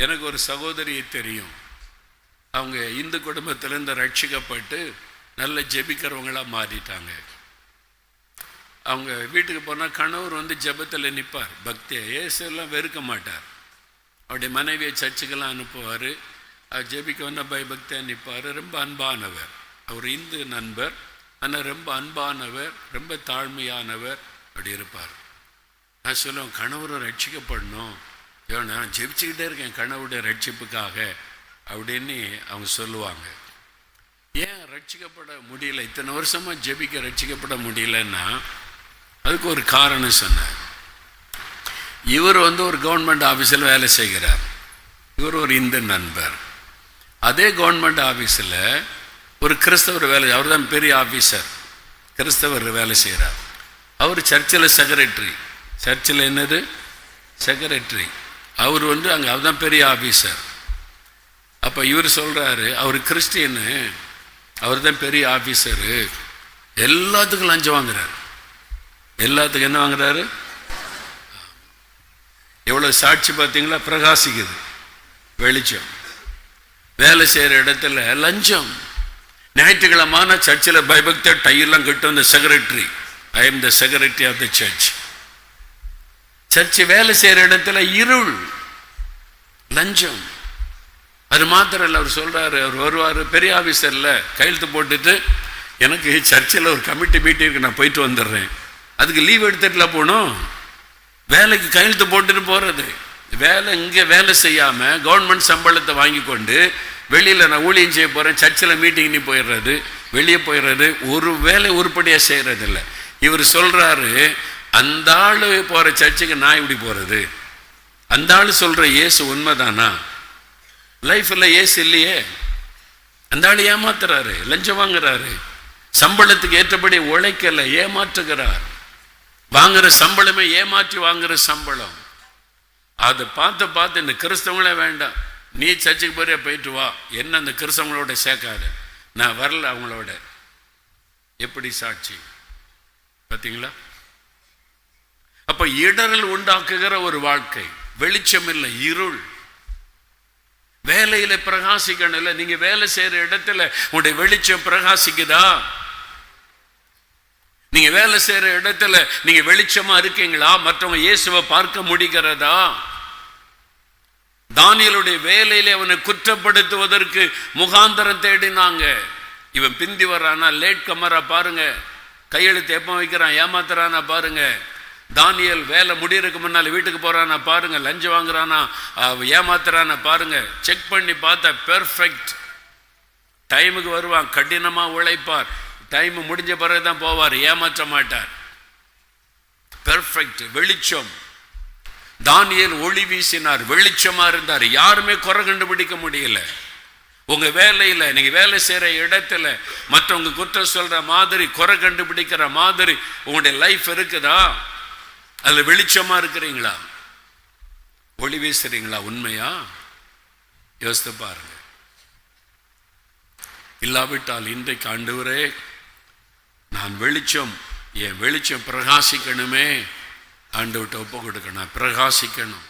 எனக்கு ஒரு சகோதரியை தெரியும். அவங்க இந்து குடும்பத்திலேருந்து ரட்சிக்கப்பட்டு நல்ல ஜெபிக்கிறவங்களா மாறிட்டாங்க. அவங்க வீட்டுக்கு போனால் கணவர் வந்து ஜெபத்தில் நிற்பார் பக்தியை ஏசெல்லாம் வெறுக்க மாட்டார். அவருடைய மனைவியை சர்ச்சுக்கெல்லாம் அனுப்புவார். அவர் ஜெபிக்க வந்தால் பயபக்தியாக நிற்பார் ரொம்ப அன்பானவர். அவர் இந்து நண்பர். ஆனால் ரொம்ப அன்பானவர். ரொம்ப தாழ்மையானவர். அப்படி இருப்பார். நான் சொல்லுவேன் கணவரும் ரட்சிக்கப்படணும். ஏன்னா நான் ஜெபிச்சுக்கிட்டே இருக்கேன் கனவுடைய ரட்சிப்புக்காக அப்படின்னு அவங்க சொல்லுவாங்க. ஏன் ரட்சிக்கப்பட முடியல? இத்தனை வருஷமா ஜெபிக்க ரட்சிக்கப்பட முடியலன்னா அதுக்கு ஒரு காரணம் சொன்னார். இவர் வந்து ஒரு கவர்மெண்ட் ஆஃபீஸில் வேலை செய்கிறார். இவர் ஒரு இந்து நண்பர். அதே கவர்மெண்ட் ஆஃபீஸில் ஒரு கிறிஸ்தவர் வேலை அவர் தான் பெரிய ஆஃபீஸர் கிறிஸ்தவர் வேலை செய்கிறார். அவர் சர்ச்சில் செக்ரட்டரி சர்ச்சில் என்னது? செக்ரட்டரி அவர் வந்து அங்கே அவர் தான் பெரிய ஆஃபீஸர் அப்போ இவர் சொல்கிறாரு அவர் கிறிஸ்டியனு அவர் தான் பெரிய ஆஃபீஸரு எல்லாத்துக்கும் லஞ்சம் வாங்குறாரு. எல்லாத்துக்கும் என்ன வாங்குறாரு? எவ்வளோ சாட்சி பார்த்தீங்களா? பிரகாசிக்குது. வெளிச்சம். வேலை செய்கிற இடத்துல லஞ்சம். ஞாயிற்றுக்கிழமான சர்ச்சில் பயபக்த டையெல்லாம் கட்டும் இந்த secretary I M the secretary of the church church வேலை செய்கிற இடத்துல இருள் லஞ்சம். அது மாத்திரம் இல்லை அவர் சொல்றாரு அவர் வருவார் பெரிய ஆஃபீஸரில் கையெழுத்து போட்டுட்டு எனக்கு சர்ச்சில் ஒரு கமிட்டி மீட்டிங்க்கு நான் போயிட்டு வந்துடுறேன். அதுக்கு லீவ் எடுத்துட்டுல போகணும். வேலைக்கு கையெழுத்து போட்டுட்டு போகிறது வேலை இங்கே வேலை செய்யாமல் கவர்மெண்ட் சம்பளத்தை வாங்கி கொண்டு வெளியில் நான் ஊழியம் செய்ய போகிறேன் சர்ச்சில் மீட்டிங் நீ போயிடுறது வெளியே போயிடுறது ஒரு வேலை உருப்படியாக செய்கிறதில்ல இவர் சொல்கிறாரு அந்த ஆள் போகிற சர்ச்சுக்கு நான் இப்படி போகிறது அந்த ஆள் சொல்கிற இயேசு உண்மைதானா? லைஃப்பில் ஏசு இல்லையே. அந்த ஆள் ஏமாத்துறாரு லஞ்சம் வாங்குறாரு. சம்பளத்துக்கு ஏற்றபடி உழைக்கல ஏமாற்றுகிறார். வாங்குற சம்பளமே ஏமாற்றி வாங்குற சம்பளம். அதை பார்த்து பார்த்து இந்த கிறிஸ்தவங்களே வேண்டாம். நீ சர்ச்சுக்கு போறியா போயிட்டு வா. என்ன அந்த கிறிஸ்தவங்களோட சேர்க்காத? நான் வரல அவங்களோட. எப்படி சாட்சி? பார்த்தீங்களா அப்ப இடரல் உண்டாக்குகிற ஒரு வாழ்க்கை. வெளிச்சம் இல்லை இருள். வேலையில பிரகாசிக்கணும் இல்லை நீங்க வேலை செய்யற இடத்துல உங்களுடைய வெளிச்சம் பிரகாசிக்குதா? நீங்க வேலை செய்யற இடத்துல நீங்க வெளிச்சமா இருக்கீங்களா? மற்றவங்க இயேசுவை பார்க்க முடிகிறதா? தானியலுடைய வேலையில அவனை குற்றப்படுத்துவதற்கு முகாந்தரம் தேடினாங்க. இவன் பிந்தி வர்றானா லேட் கமரா பாருங்க. கையெழுத்து எப்போ வைக்கிறான் ஏமாத்துறானா பாருங்க. தானியல் வேலை முடியறதுக்கு முன்னால் வீட்டுக்கு போறானா பாருங்க லஞ்சம் வாங்குறானா ஏமாத்துறானா பாருங்க. செக் பண்ணி பார்த்தா பெர்ஃபெக்ட் டைமுக்கு வருவான் கடினமா உழைப்பார். டைம் முடிஞ்ச பிறகு தான் போவார் ஏமாற்ற மாட்டார். பெர்ஃபெக்ட் வெளிச்சம். தானியல் ஒளி வீசினார் வெளிச்சமா இருந்தார். யாருமே குறை கண்டுபிடிக்க முடியல. உங்க வேலையில நீங்க வேலை செய்யற இடத்துல மற்றவங்க குற்றம் சொல்ற மாதிரி குறை கண்டுபிடிக்கிற மாதிரி உங்களுடைய லைஃப் இருக்குதா? அதுல வெளிச்சமா இருக்கிறீங்களா? ஒளி வீசுறீங்களா? உண்மையா? யோசித்து பாருங்க. இல்லாவிட்டால் இன்றைக்கு ஆண்டவரே நான் வெளிச்சம் என் வெளிச்சம் பிரகாசிக்கணுமே. ஆண்டவர்கிட்ட ஒப்பு கொடுக்கணும். பிரகாசிக்கணும்.